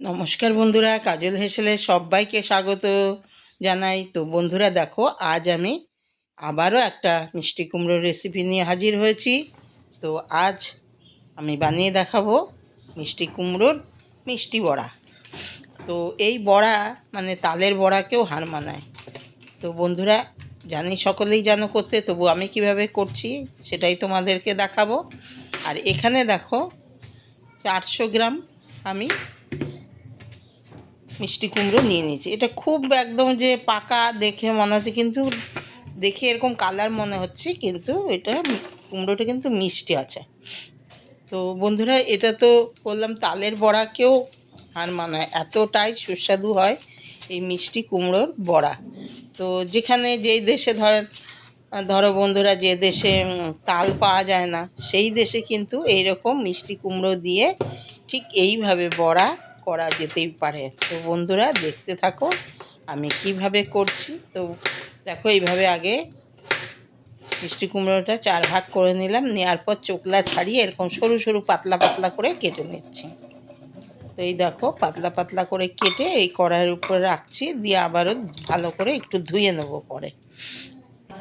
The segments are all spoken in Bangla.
নমস্কার বন্ধুরা, কাজল হেসেলে সবাইকে স্বাগত জানাই। তো বন্ধুরা, দেখো, আজ আমি আবারও একটা মিষ্টি কুমড়োর রেসিপি নিয়ে হাজির হয়েছি। তো আজ আমি বানিয়ে দেখাবো মিষ্টি কুমড়োর মিষ্টি বড়া। তো এই বড়া মানে তালের বড়াকেও হার মানায়। তো বন্ধুরা, জানি সকলেই জানো করতে, তবু আমি কীভাবে করছি সেটাই তোমাদেরকে দেখাবো। আর এখানে দেখো, চারশো গ্রাম আমি মিষ্টি কুমড়ো নিয়ে নিয়েছি। এটা খুব একদম যে পাকা দেখে মনে হচ্ছে, কিন্তু দেখে এরকম কালার মনে হচ্ছে, কিন্তু এটা কুমড়োটা কিন্তু মিষ্টি আছে। তো বন্ধুরা, এটা তো বললাম তালের বড়াকেও হার মানায় এতটাই সুস্বাদু হয় এই মিষ্টি কুমড়োর বড়া। তো যেখানে যেই দেশে ধরেন ধরো বন্ধুরা, যে দেশে তাল পাওয়া যায় না, সেই দেশে কিন্তু এইরকম মিষ্টি কুমড়ো দিয়ে ঠিক এইভাবে বড়া করা যেতেই পারে। তো বন্ধুরা, দেখতে থাকো আমি কীভাবে করছি। তো দেখো, এইভাবে আগে মিষ্টি কুমড়োটা চার ভাগ করে নিলাম, নেওয়ার পর চোকলা ছাড়িয়ে এরকম সরু সরু পাতলা পাতলা করে কেটে নিচ্ছি। তো এই দেখো, পাতলা পাতলা করে কেটে এই কড়াইয়ের উপরে রাখছি, দিয়ে আবারও ভালো করে একটু ধুয়ে নেব পরে।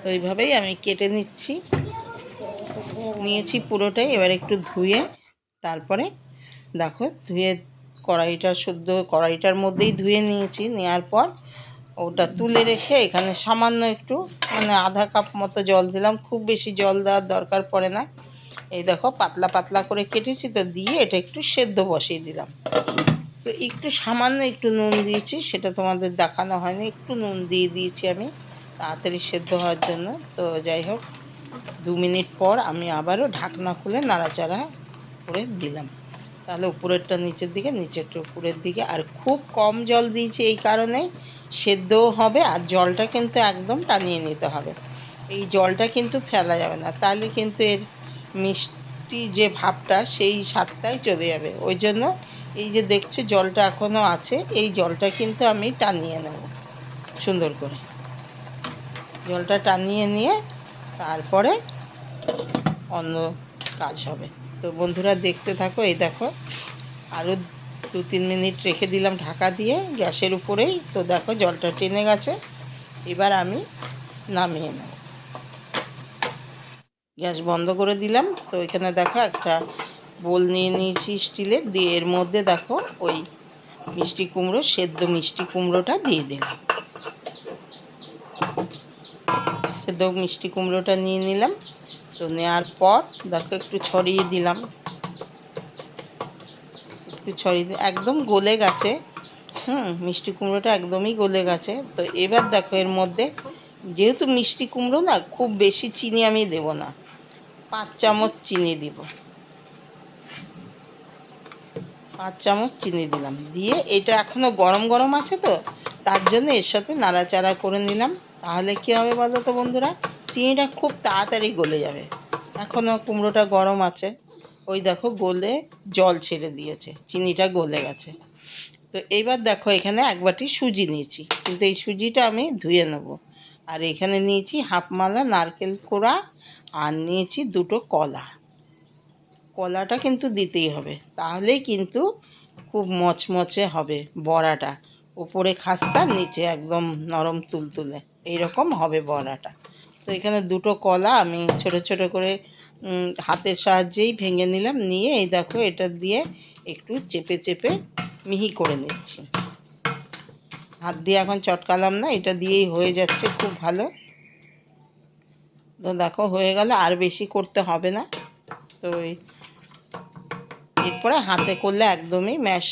তো এইভাবেই আমি কেটে নিচ্ছি। নিয়েছি পুরোটাই, এবার একটু ধুয়ে তারপরে দেখো, ধুয়ে কড়াইটা শুদ্ধ কড়াইটার মধ্যেই ধুয়ে নিয়েছি। নেওয়ার পর ওটা তুলে রেখে এখানে সামান্য একটু মানে আধা কাপ মতো জল দিলাম। খুব বেশি জল দেওয়ার দরকার পড়ে না। এই দেখো পাতলা পাতলা করে কেটেছি তো দিয়ে এটা একটু সেদ্ধ বসিয়ে দিলাম। তো একটু সামান্য একটু নুন দিয়েছি, সেটা তোমাদের দেখানো হয়নি। একটু নুন দিয়ে দিয়েছি আমি, তাড়াতাড়ি সেদ্ধ হওয়ার জন্য। তো যাই হোক, দু মিনিট পর আমি আবারও ঢাকনা খুলে নাড়াচাড়া করে দিলাম। তাহলে উপরেরটা নিচের দিকে নিচেরটা উপরের দিকে। আর খুব কম জল দিয়েছি এই কারণেই। সেদ্ধও হবে আর জলটা কিন্তু একদম টানিয়ে নিতে হবে। এই জলটা কিন্তু ফেলা যাবে না। তাহলে কিন্তু এর মিষ্টি যে ভাবটা, সেই স্বাদটাই চলে যাবে। ওই জন্য এই যে দেখছ জলটা এখনও আছে, এই জলটা কিন্তু আমি টানিয়ে নেব। সুন্দর করে। জলটা টানিয়ে নিয়ে তারপরে অন্য কাজ হবে। তো বন্ধুরা দেখতে থাকো, এই দেখো। আরও দু তিন মিনিট রেখে দিলাম ঢাকা দিয়ে গ্যাসের উপরেই। তো দেখো, জলটা টেনে গেছে। এবার আমি নামিয়ে নেব। গ্যাস বন্ধ করে দিলাম। তো এখানে দেখো, একটা বোল নিয়ে নিয়েছি স্টিলের। দিয়ে এর মধ্যে দেখো, ওই মিষ্টি কুমড়ো, সেদ্ধ মিষ্টি কুমড়োটা দিয়ে দিলাম। সেদ্ধ মিষ্টি কুমড়োটা নিয়ে নিলাম। তো নেওয়ার পর, দেখো একটু ছড়িয়ে দিলাম। একটু ছড়িয়ে একদম গলে গেছে। হুম, মিষ্টি কুমড়োটা একদমই গলে গেছে। তো এবার দেখো এর মধ্যে, যেহেতু মিষ্টি কুমড়ো না, খুব বেশি চিনি আমি দেব না। পাঁচ চামচ চিনি দিব। পাঁচ চামচ চিনি দিলাম। দিয়ে এটা এখনও গরম গরম আছে তো, তার জন্য এর সাথে নাড়াচাড়া করে নিলাম। তাহলে কী হবে বলো তো বন্ধুরা? চিনিটা খুব তাড়াতাড়ি গলে যাবে। এখনও কুমড়োটা গরম আছে। ওই দেখো গলে জল ছেড়ে দিয়েছে। চিনিটা গলে গেছে। তো এইবার দেখো এখানে এক বাটি সুজি নিয়েছি। কিন্তু এই সুজিটা আমি ধুয়ে নেব। আর এখানে নিয়েছি হাফ মালা নারকেল কোড়া আর নিয়েছি দুটো কলা। কলাটা কিন্তু দিতেই হবে। তাহলেই কিন্তু খুব মচমচে হবে বড়াটা। উপরে খাস্তা, নিচে একদম নরম তুলতুলে। এইরকম হবে বড়াটা। তো এখানে দুটো কলা আমি ছোট ছোট করে হাতের সাহায্যেই ভেঙে নিলাম, নিয়ে এই দেখো এটা দিয়ে একটু চেপে চেপে মিহি করে নিচ্ছি। হাত দিয়ে এখন চটকালাম না, এটা দিয়েই হয়ে যাচ্ছে খুব ভালো। তো দেখো হয়ে গেলে, আর বেশি করতে হবে না। তো এরপরে হাতে করলে একদমই ম্যাশ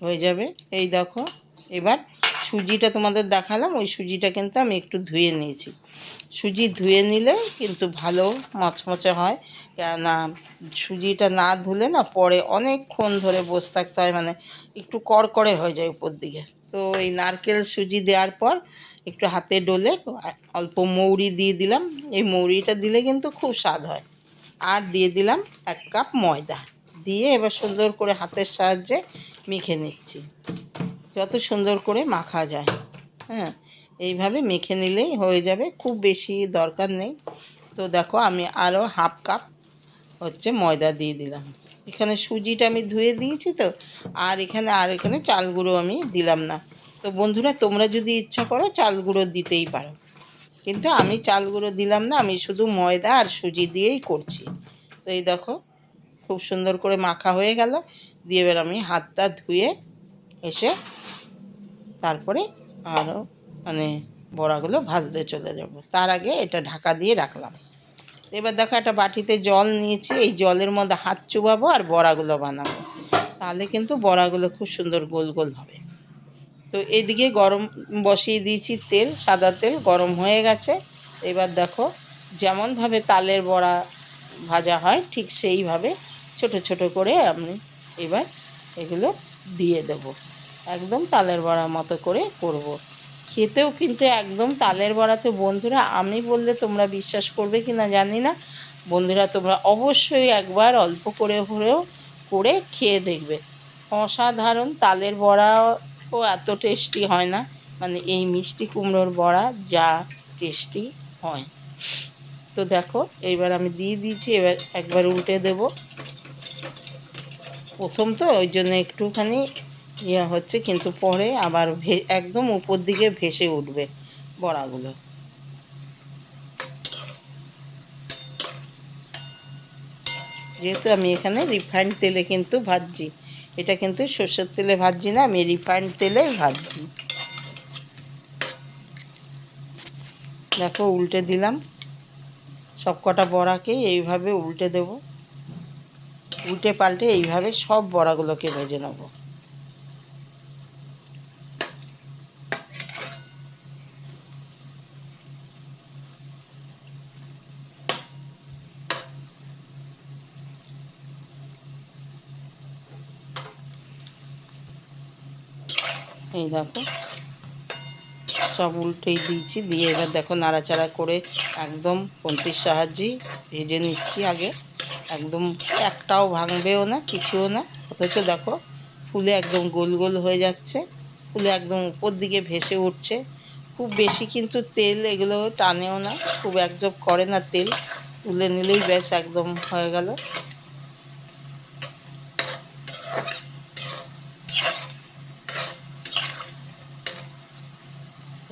হয়ে যাবে। এই দেখো, এবার সুজিটা তোমাদের দেখালাম, ওই সুজিটা কিন্তু আমি একটু ধুয়ে নিয়েছি। সুজি ধুয়ে নিলে কিন্তু ভালো মচমচে হয়, কেননা সুজিটা না ধুলে না পরে অনেকক্ষণ ধরে বসে থাকতে হয় মানে একটু কড়কড়ে হয়ে যায় উপর দিকে। তো এই নারকেল সুজি দেওয়ার পর একটু হাতে ডলে অল্প মৌরি দিয়ে দিলাম। এই মৌরিটা দিলে কিন্তু খুব স্বাদ হয়। আর দিয়ে দিলাম এক কাপ ময়দা। দিয়ে এবার সুন্দর করে হাতের সাহায্যে মেখে নিচ্ছি। যত সুন্দর করে মাখা যায়। হ্যাঁ এইভাবে মেখে নিলেই হয়ে যাবে। খুব বেশি দরকার নেই। তো দেখো, আমি আরও হাফ কাপ হচ্ছে ময়দা দিয়ে দিলাম। এখানে সুজিটা আমি ধুয়ে দিয়েছি তো, আর এখানে আর এখানে চাল গুঁড়ো আমি দিলাম না। তো বন্ধুরা, তোমরা যদি ইচ্ছা করো, চাল গুঁড়ো দিতেই পারো। কিন্তু আমি চাল গুঁড়ো দিলাম না, আমি শুধু ময়দা আর সুজি দিয়েই করছি। তো এই দেখো, খুব সুন্দর করে মাখা হয়ে গেল। দিয়ে এবার আমি হাতটা ধুয়ে এসে তারপরে আরও মানে বড়াগুলো ভাজতে চলে যাব। তার আগে এটা ঢাকা দিয়ে রাখলাম। এবার দেখো একটা বাটিতে জল নিয়েছি, এই জলের মধ্যে হাত চুবাবো আর বড়াগুলো বানাবো। তাহলে কিন্তু বড়াগুলো খুব সুন্দর গোল গোল হবে। তো এদিকে গরম বসিয়ে দিয়েছি তেল, সাদা তেল, গরম হয়ে গেছে। এবার দেখো যেমনভাবে তালের বড়া ভাজা হয়, ঠিক সেইভাবে ছোট ছোট করে আমি এবার এগুলো দিয়ে দেব। একদম তালের বড়ার মতো করে করব। খেতেও কিন্তু একদম তালের বড়াতে বন্ধুরা, আমি বললে তোমরা বিশ্বাস করবে কি না জানি না। বন্ধুরা, তোমরা অবশ্যই একবার অল্প করে হলেও করে খেয়ে দেখবে। অসাধারণ তালের বড়াও এত টেস্টি হয় না। মানে এই মিষ্টি কুমড়োর বড়া যা টেস্টি হয়। তো দেখো, এইবার আমি দিয়ে দিয়েছি, এবার একবার উল্টে দেব। প্রথম তো ওই জন্য একটুখানি ইয়ে হচ্ছে, কিন্তু পরে আবার একদম উপর দিকে ভেসে উঠবে বড়াগুলো। যেহেতু আমি এখানে রিফাইন্ড তেলে কিন্তু ভাজছি, এটা কিন্তু সর্ষের তেলে ভাজছি না, আমি রিফাইন্ড তেলে ভাজছি। দেখো, উল্টে দিলাম। সব কটা বড়াকেই এইভাবে উল্টে দেব। উল্টে পাল্টে এইভাবে সব বড়াগুলোকে ভেজে নেব। এই দেখো। সব উল্টেই দিয়েছি। দিয়ে এবার দেখো নাড়াচাড়া করে একদম পন্তির সাহায্যেই ভেজে নিচ্ছি আগে। একদম একটাও ভাঙবেও না, কিছুও না। অথচ দেখো ফুলে একদম গোল গোল হয়ে যাচ্ছে। ফুলে একদম উপর দিকে ভেসে উঠছে। খুব বেশি কিন্তু তেল এগুলো টানেও না। খুব একজব করে না তেল। তুলে নিলেই ব্যাস একদম হয়ে গেল।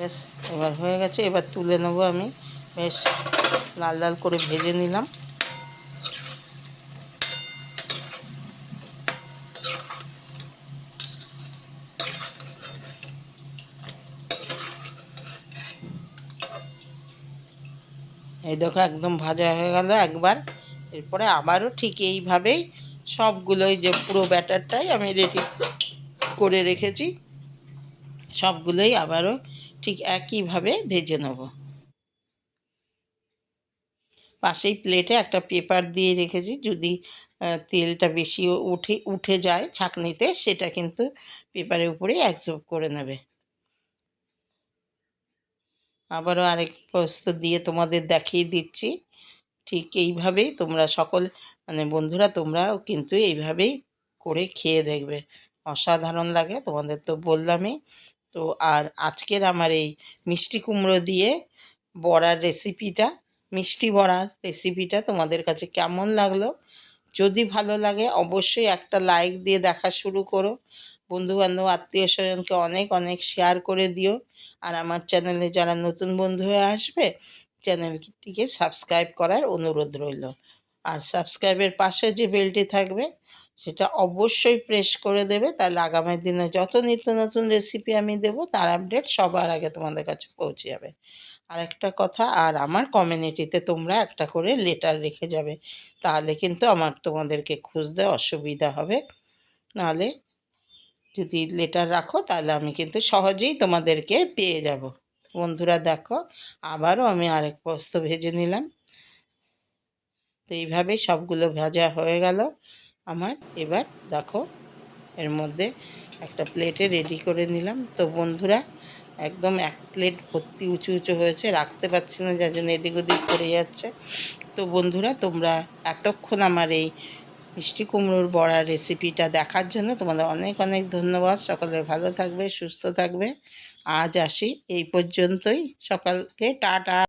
বেশ, এবার হয়ে গেছে, এবার তুলে নেব আমি। বেশ, লাল লাল করে ভেজে নিলাম। এই দেখো, একদম ভাজা হয়ে গেল একবার। এরপরে আবারও ঠিক এইভাবেই সবগুলোই যে পুরো ব্যাটারটাই আমি রেডি করে রেখেছি। সবগুলোই আবারও ঠিক একইভাবে ভেজে নেব। পাশেই প্লেটে একটা পেপার দিয়ে রেখেছি, যদি তেলটা বেশি উঠে উঠে যায় ছাঁকনিতে, সেটা কিন্তু পেপারের উপরে অ্যাবজর্ব করে নেবে। আবারও আরেক প্রস্ত দিয়ে তোমাদের দেখিয়ে দিচ্ছি। ঠিক এইভাবেই তোমরা সকল মানে বন্ধুরা তোমরাও কিন্তু এইভাবেই করে খেয়ে দেখবে। অসাধারণ লাগে, তোমাদের তো বললামই। তো আর আজকের আমার এই মিষ্টি কুমড়ো দিয়ে বড়ার রেসিপিটা মিষ্টি বড়ার রেসিপিটা তোমাদের কাছে কেমন লাগল? যদি ভালো লাগে অবশ্যই একটা লাইক দিয়ে দেখা শুরু করো। বন্ধুবান্ধব, আত্মীয় স্বজনকে অনেক অনেক শেয়ার করে দিও। আর আমার চ্যানেলে যারা নতুন বন্ধু হয়ে আসবে চ্যানেলটিকে সাবস্ক্রাইব করার অনুরোধ রইল। আর সাবস্ক্রাইবের পাশে যে বেলটি থাকবে সেটা অবশ্যই প্রেস করে দেবে। তাহলে আগামী দিনে যত নিত্য নতুন রেসিপি আমি দেব, তার আপডেট সবার আগে তোমাদের কাছে পৌঁছে যাবে। আর একটা কথা, আর আমার কমিউনিটিতে তোমরা একটা করে লেটার রেখে যাবে। তাহলে কিন্তু আমার তোমাদেরকে খুঁজতে অসুবিধা হবে। নাহলে যদি লেটার রাখো, তাহলে আমি কিন্তু সহজেই তোমাদেরকে পেয়ে যাব। বন্ধুরা দেখো, আবারও আমি আরেক পোস্ত ভেজে নিলাম। তো এইভাবে সবগুলো ভাজা হয়ে গেল। আমার। এবার দেখো, এর মধ্যে একটা প্লেটে রেডি করে নিলাম। তো বন্ধুরা, একদম এক প্লেট ভর্তি উঁচু উঁচু হয়েছে, রাখতে পারছি না, যার জন্য এদিক ওদিক পড়ে যাচ্ছে। তো বন্ধুরা, তোমরা এতক্ষণ আমার এই মিষ্টি কুমড়োর বড়ার রেসিপিটা দেখার জন্য তোমাদের অনেক অনেক ধন্যবাদ। সকলে ভালো থাকবে, সুস্থ থাকবে। আজ আসি এই পর্যন্তই। সকালকে টাটা।